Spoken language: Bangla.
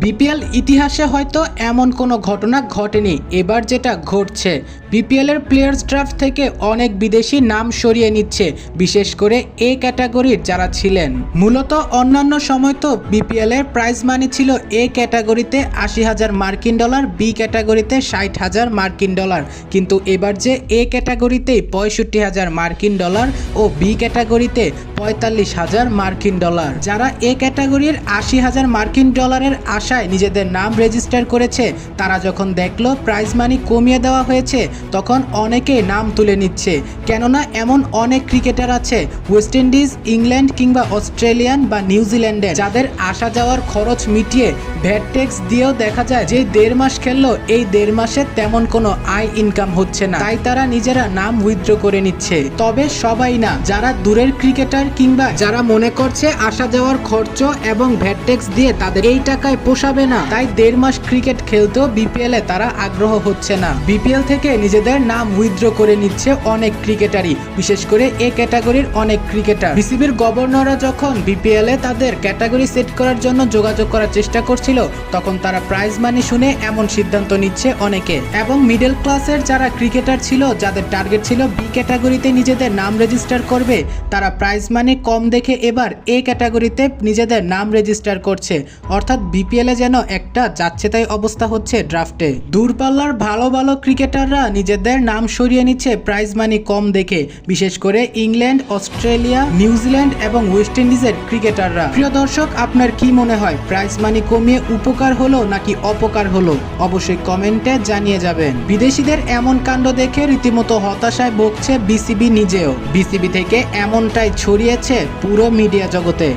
বিপিএল ইতিহাসে হয়তো এমন কোনো ঘটনা ঘটেনি। এবার যেটা ঘটছে, বিপিএলের প্লেয়ার্স ড্রাফট থেকে অনেক বিদেশি নাম সরিয়ে নিচ্ছে, বিশেষ করে এ ক্যাটাগরির যারা ছিলেন। মূলত অন্যান্য সময় তো বিপিএলের প্রাইজ মানি ছিল এ ক্যাটাগরিতে আশি হাজার মার্কিন ডলার বি ক্যাটাগরিতে ষাট হাজার মার্কিন ডলার কিন্তু এবার যে এ ক্যাটাগরিতেই পঁয়ষট্টি হাজার মার্কিন ডলার ও বি ক্যাটাগরিতে পঁয়তাল্লিশ হাজার মার্কিন ডলার যারা এ ক্যাটাগরির আশি হাজার মার্কিন ডলারের আশায় নিজেদের নাম রেজিস্টার করেছে, তারা যখন দেখল প্রাইজ মানি কমিয়ে দেওয়া হয়েছে, তখন অনেকেই নাম তুলে নিচ্ছে। কেননা এমন অনেক ক্রিকেটার আছে ওয়েস্ট ইন্ডিজ ইংল্যান্ড কিংবা অস্ট্রেলিয়ান বা নিউজিল্যান্ডে যাদের আসা যাওয়ার খরচ মিটিয়ে ভ্যাট ট্যাক্স দিয়েও দেখা যায় যে দেড় মাস খেললো এই দেড় মাসে তেমন কোনো আয় ইনকাম হচ্ছে না। তাই তারা নিজেরা নাম উইথড্র করে নিচ্ছে। তবে সবাই না, যারা দূরের ক্রিকেটার কিংবা যারা মনে করছে আসা যাওয়ার খরচ এবং ভ্যাট ট্যাক্স দিয়ে তাদের এই টাকায় পোষাবে না, তাই দেড় মাস ক্রিকেট খেলতেও বিপিএল এ তারা আগ্রহ হচ্ছে না। বিপিএল থেকে নিজেদের নাম উইথড্র করে নিচ্ছে অনেক ক্রিকেটারই বিশেষ করে এ ক্যাটাগরির অনেক ক্রিকেটার বিসিবির গভর্নররা যখন বিপিএল এ তাদের ক্যাটাগরি সেট করার জন্য যোগাযোগ করার চেষ্টা করছিল তখন তারা প্রাইজ মানি শুনে এমন সিদ্ধান্ত নিচ্ছে অনেকে। এবং মিডল ক্লাসের যারা ক্রিকেটার ছিল, যাদের টার্গেট ছিল বি ক্যাটাগরিতে নিজেদের নাম রেজিস্টার করবে, তারা প্রাইজ মানি কম দেখে এবার এ ক্যাটাগরিতে নিজেদের নাম রেজিস্টার করছে। অর্থাৎ বিপিএল যেন একটা যাচ্ছে তাই অবস্থা হচ্ছে ড্রাফটে দূরপাল্লার ভালো ভালো ক্রিকেটাররা নিজেদের নাম সরিয়ে নিচ্ছে প্রাইজ মানি কম দেখে, বিশেষ করে ইংল্যান্ড, অস্ট্রেলিয়া, নিউজিল্যান্ড এবং ওয়েস্ট ইন্ডিজের ক্রিকেটাররা প্রিয় দর্শক, আপনার কি মনে হয়? প্রাইজ মানি কমিয়ে উপকার হলো নাকি অপকার হলো? অবশ্যই কমেন্টে জানিয়ে যাবেন। বিদেশিদের এমন কাণ্ড দেখে রীতিমতো হতাশায় ভুগছে বিসিবি নিজেও। বিসিবি থেকে এমনটাই ছড়িয়েছে পুরো মিডিয়া জগতে।